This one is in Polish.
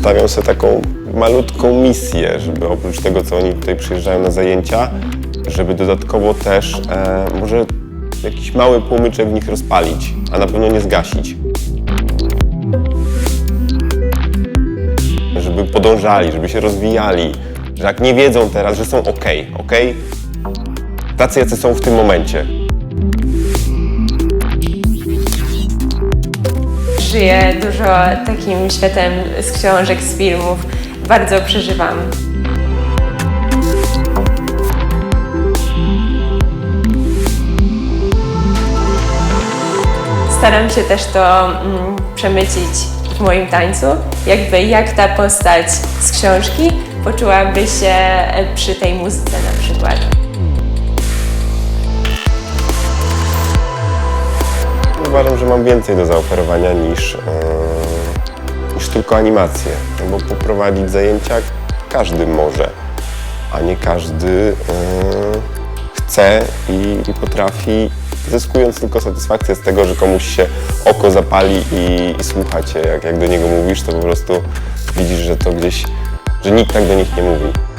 stawiam sobie taką malutką misję, żeby oprócz tego, co oni tutaj przyjeżdżają na zajęcia, żeby dodatkowo też e, może jakiś mały płomyczek w nich rozpalić, a na pewno nie zgasić. Żeby podążali, żeby się rozwijali, że jak nie wiedzą teraz, że są ok, ok? Tacy, jacy są w tym momencie. Żyję dużo takim światem z książek, z filmów. Bardzo przeżywam. Staram się też to mm, przemycić w moim tańcu, jakby jak ta postać z książki poczułaby się przy tej muzyce na przykład. Uważam, że mam więcej do zaoferowania niż, e, niż tylko animacje. No bo poprowadzić zajęcia każdy może, a nie każdy e, chce i, i potrafi, zyskując tylko satysfakcję z tego, że komuś się oko zapali i, i słuchacie, jak, jak do niego mówisz, to po prostu widzisz, że to gdzieś, że nikt tak do nich nie mówi.